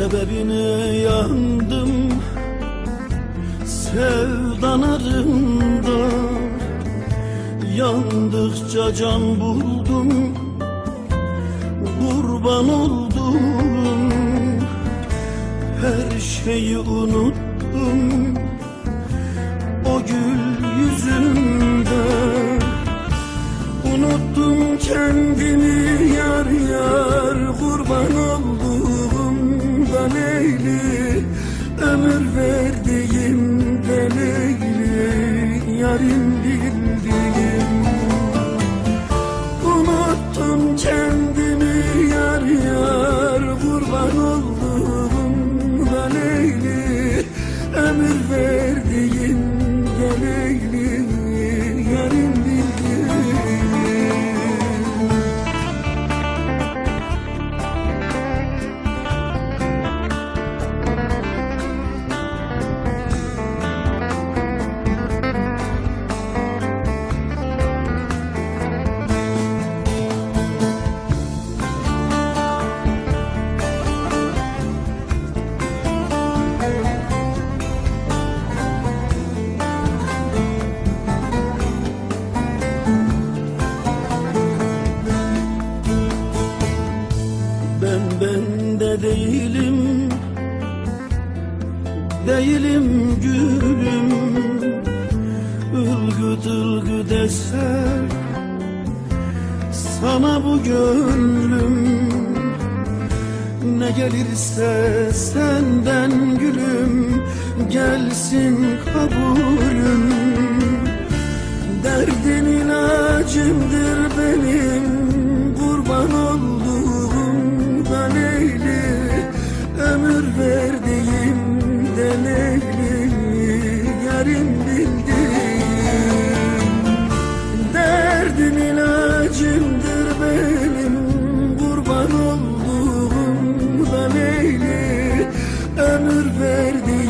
Kalbine yandım sevdalarında Yandıkça can buldum Kurban oldum. Her şeyi unuttum O gül yüzünde. Unuttum kendimi yar yar Kurban Leyli Ömür verdiğim de Leyli Yarim bildiğim Ben bende değilim. Değilim gülüm. Ilgıt ılgı deser Sana bu gönlüm. Ne gelirse senden gülüm. Gelsin kabulüm. Derdin ilacımdır benim Ömür verdiğim